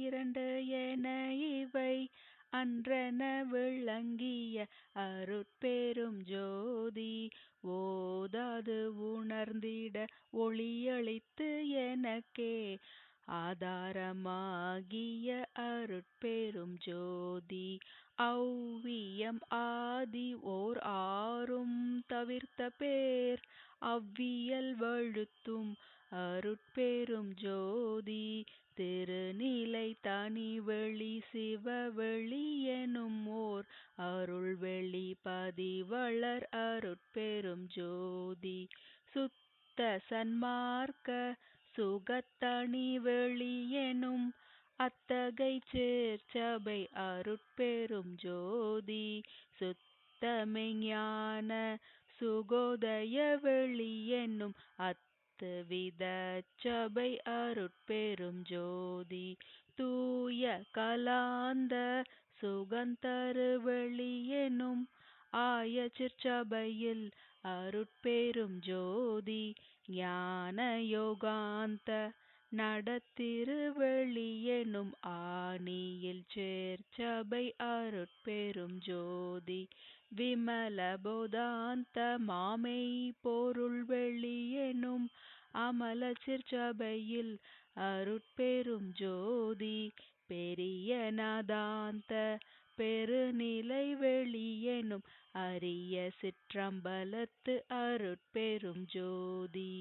இரண்டு என இவை அன்றென விளங்கிய அருட்பெரும் ஜோதி ஓதாது உணர்ந்திட ஒளியளித்து எனக்கே ஆதாரமாகிய அருட்பெரும் ஜோதி ஔவியம் ஆதி ஓர் ஆறும் தவிர்த்த பேர் அவ்வியல் வழுத்தும் அருட்பெரும் ஜோதி திருநிலை தனிவெளி சிவவெளி எனும் ஓர் அருள்வெளி பதிவளர் அருட்பெரும் ஜோதி. சுத்த சன்மார்க்க சுகத்தனி வெளி எனும் அத்தகை சேர்ச்சபை அருட்பெரும் ஜோதி. சுத்தமெஞான சுகோதய வெளி என்னும் எனும் அத்துவித சபை அருட்பெரும் ஜோதி. தூய கலாந்த சுகந்தரு வெளியெனும் ஆய சிற்சபையில் அருட்பெரும் ஜோதி. ஞான யோகாந்த நடத்திருவெளி எனும் ஆணியில் சேர்ச்சபை அருட்பெரும் ஜோதி. விமல போதாந்த மாமெய் பொருள் அமல சிற்சபையில் அருட்பெரும் ஜோதி பெரிய நாதாந்த பெருநிலை வெளி அரிய சிற்றம்பலத்து அருட்பெரும் ஜோதி.